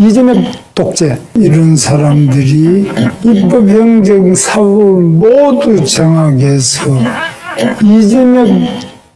이재명 독재 이런 사람들이 입법 행정 사법을 모두 장악해서 이재명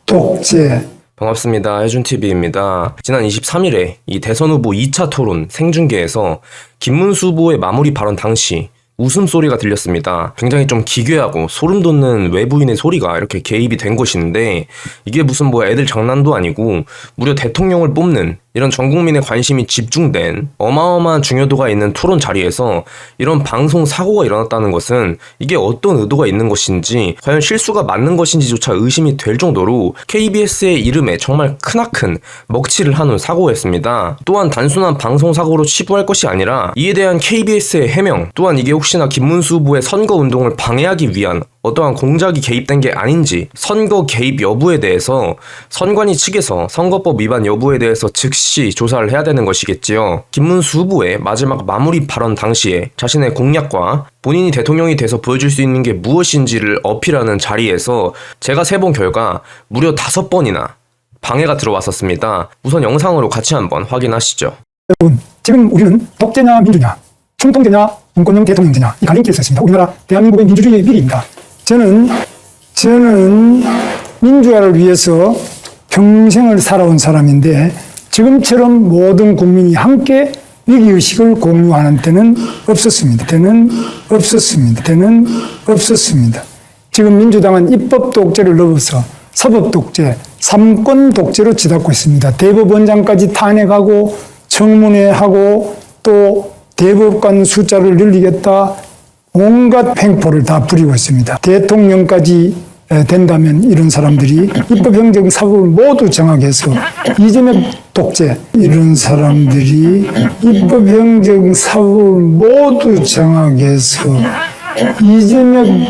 독재 반갑습니다. 해준TV입니다. 지난 23일에 이 대선 후보 2차 토론 생중계에서 김문수 후보의 마무리 발언 당시 웃음소리가 들렸습니다. 굉장히 좀 기괴하고 소름 돋는 외부인의 소리가 이렇게 개입이 된 것인데 이게 무슨 뭐 애들 장난도 아니고 무려 대통령을 뽑는 이런 전 국민의 관심이 집중된 어마어마한 중요도가 있는 토론 자리에서 이런 방송 사고가 일어났다는 것은 이게 어떤 의도가 있는 것인지 과연 실수가 맞는 것인지조차 의심이 될 정도로 KBS의 이름에 정말 크나큰 먹칠을 하는 사고였습니다. 또한 단순한 방송 사고로 치부할 것이 아니라 이에 대한 KBS의 해명 또한 이게 혹시나 김문수 후보의 선거 운동을 방해하기 위한 어떠한 공작이 개입된 게 아닌지 선거 개입 여부에 대해서 선관위 측에서 선거법 위반 여부에 대해서 즉시 조사를 해야 되는 것이겠지요. 김문수 후보의 마지막 마무리 발언 당시에 자신의 공약과 본인이 대통령이 돼서 보여줄 수 있는 게 무엇인지를 어필하는 자리에서 제가 세본 결과 무려 다섯 번이나 방해가 들어왔었습니다. 우선 영상으로 같이 한번 확인하시죠. 여러분 지금 우리는 독재냐 민주냐 충통제냐 문권형 대통령제냐 이 갈림길에 서 있습니다. 우리나라 대한민국의 민주주의의 미래입니다. 저는 저는 민주화를 위해서 평생을 살아온 사람인데 지금처럼 모든 국민이 함께 위기의식을 공유하는 때는 없었습니다. 때는 없었습니다. 때는 없었습니다. 지금 민주당은 입법 독재를 넘어서 사법 독재, 삼권 독재로 치닫고 있습니다. 대법원장까지 탄핵하고 청문회 하고 또 대법관 숫자를 늘리겠다 온갖 횡포를 다 부리고 있습니다. 대통령까지 에, 된다면 이런 사람들이 입법행정 사법을 모두 장악해서 이재명 독재 이런 사람들이 입법행정 사법을 모두 장악해서 이재명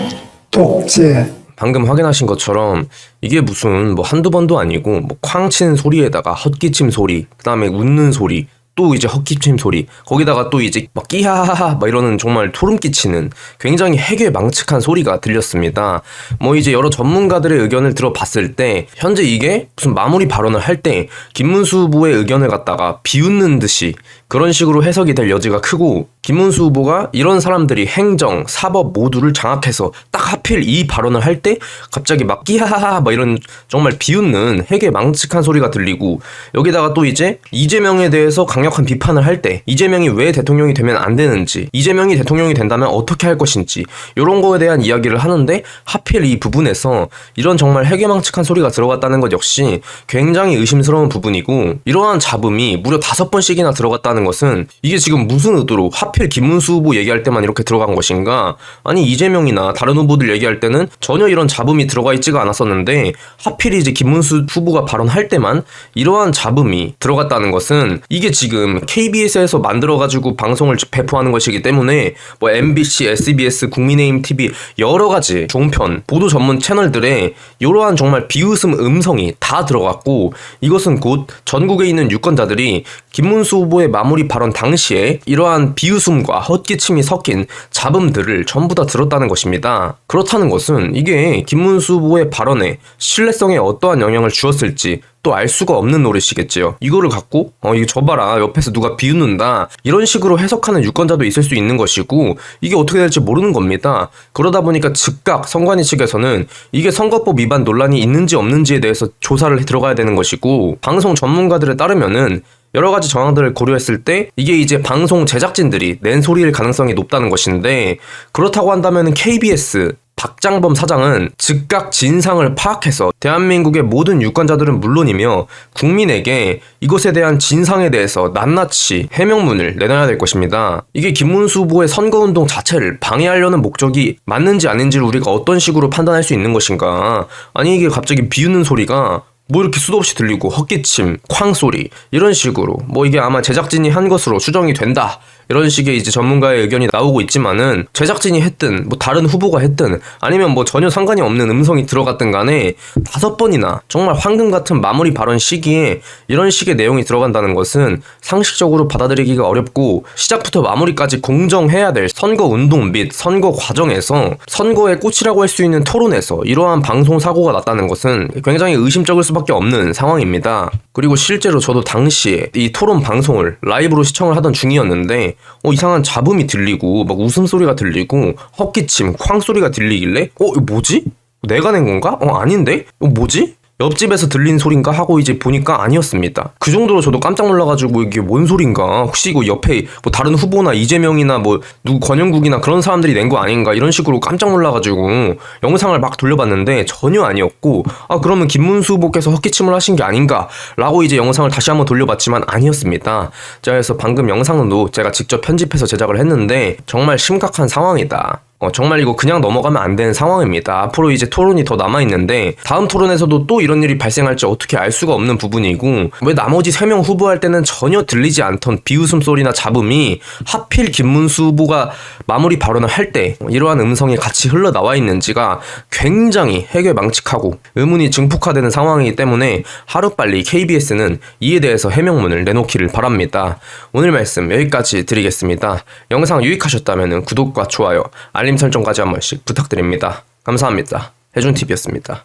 독재 방금 확인하신 것처럼 이게 무슨 뭐 한두 번도 아니고 뭐쾅 치는 소리에다가 헛기침 소리, 그다음에 웃는 소리, 또 이제 헛기침 소리, 거기다가 또 이제 막 끼하하하 막 이러는 정말 소름 끼치는 굉장히 해괴 망측한 소리가 들렸습니다. 뭐 이제 여러 전문가들의 의견을 들어봤을 때 현재 이게 무슨 마무리 발언을 할 때 김문수 후보의 의견을 갖다가 비웃는 듯이 그런 식으로 해석이 될 여지가 크고 김문수 후보가 이런 사람들이 행정, 사법 모두를 장악해서 딱 하필 이 발언을 할 때 갑자기 막 끼하하하 막 이런 정말 비웃는 해괴 망측한 소리가 들리고 여기다가 또 이제 이재명에 대해서 강력한 비판을 할 때 이재명이 왜 대통령이 되면 안 되는지 이재명이 대통령이 된다면 어떻게 할 것인지 이런 거에 대한 이야기를 하는데 하필 이 부분에서 이런 정말 해괴망측한 소리가 들어갔다는 것 역시 굉장히 의심스러운 부분이고 이러한 잡음이 무려 다섯 번씩이나 들어갔 다는 것은 이게 지금 무슨 의도로 하필 김문수 후보 얘기할 때만 이렇게 들어간 것인가? 아니 이재명이나 다른 후보들 얘기할 때는 전혀 이런 잡음이 들어가 있지가 않았었는데 하필 이제 김문수 후보가 발언할 때만 이러한 잡음이 들어갔다는 것은 이게 지금 KBS에서 만들어가지고 방송을 배포하는 것이기 때문에 뭐 MBC, SBS, 국민의힘 TV 여러 가지 종편 보도 전문 채널들에 이러한 정말 비웃음 음성이 다 들어갔고 이것은 곧 전국에 있는 유권자들이 김문수 후보의 마 무리 발언 당시에 이러한 비웃음과 헛기침이 섞인 잡음들을 전부 다 들었다는 것입니다. 그렇다는 것은 이게 김문수 후보의 발언에 신뢰성에 어떠한 영향을 주었을지 또알 수가 없는 노릇이겠지요. 이거를 갖고 어 이거 저봐라 옆에서 누가 비웃는다 이런 식으로 해석하는 유권자도 있을 수 있는 것이고 이게 어떻게 될지 모르는 겁니다. 그러다 보니까 즉각 선관위 측에서는 이게 선거법 위반 논란이 있는지 없는지에 대해서 조사를 들어가야 되는 것이고 방송 전문가들에 따르면은 여러 가지 정황들을 고려했을 때 이게 이제 방송 제작진들이 낸 소리일 가능성이 높다는 것인데 그렇다고 한다면 KBS 박장범 사장은 즉각 진상을 파악해서 대한민국의 모든 유권자들은 물론이며 국민에게 이것에 대한 진상에 대해서 낱낱이 해명문을 내놔야 될 것입니다. 이게 김문수 후보의 선거운동 자체를 방해하려는 목적이 맞는지 아닌지를 우리가 어떤 식으로 판단할 수 있는 것인가. 아니 이게 갑자기 비웃는 소리가 뭐 이렇게 수도 없이 들리고 헛기침, 쾅 소리 이런 식으로 뭐 이게 아마 제작진이 한 것으로 추정이 된다 이런 식의 이제 전문가의 의견이 나오고 있지만은 제작진이 했든 뭐 다른 후보가 했든 아니면 뭐 전혀 상관이 없는 음성이 들어갔든 간에 다섯 번이나 정말 황금 같은 마무리 발언 시기에 이런 식의 내용이 들어간다는 것은 상식적으로 받아들이기가 어렵고 시작부터 마무리까지 공정해야 될 선거 운동 및 선거 과정에서 선거의 꽃이라고 할 수 있는 토론에서 이러한 방송 사고가 났다는 것은 굉장히 의심적일 수밖에 없는 상황입니다. 그리고 실제로 저도 당시에 이 토론 방송을 라이브로 시청을 하던 중이었는데 어 이상한 잡음이 들리고 막 웃음소리가 들리고 헛기침, 쾅 소리가 들리길래 어 이거 뭐지? 내가 낸 건가? 어 아닌데? 어 뭐지? 옆집에서 들린 소린가 하고 이제 보니까 아니었습니다. 그 정도로 저도 깜짝 놀라가지고 이게 뭔 소린가? 혹시 이거 옆에 뭐 다른 후보나 이재명이나 뭐 누구 권영국이나 그런 사람들이 낸 거 아닌가? 이런 식으로 깜짝 놀라가지고 영상을 막 돌려봤는데 전혀 아니었고 아 그러면 김문수 후보께서 헛기침을 하신 게 아닌가라고 이제 영상을 다시 한번 돌려봤지만 아니었습니다. 자 그래서 방금 영상도 제가 직접 편집해서 제작을 했는데 정말 심각한 상황이다. 어, 정말 이거 그냥 넘어가면 안 되는 상황입니다. 앞으로 이제 토론이 더 남아있는데, 다음 토론에서도 또 이런 일이 발생할지 어떻게 알 수가 없는 부분이고, 왜 나머지 3명 후보할 때는 전혀 들리지 않던 비웃음 소리나 잡음이 하필 김문수 후보가 마무리 발언을 할 때 이러한 음성이 같이 흘러나와 있는지가 굉장히 해결망측하고 의문이 증폭화되는 상황이기 때문에 하루빨리 KBS는 이에 대해서 해명문을 내놓기를 바랍니다. 오늘 말씀 여기까지 드리겠습니다. 영상 유익하셨다면 구독과 좋아요, 알림 설정까지 한 번씩 부탁드립니다. 감사합니다. 해준TV였습니다.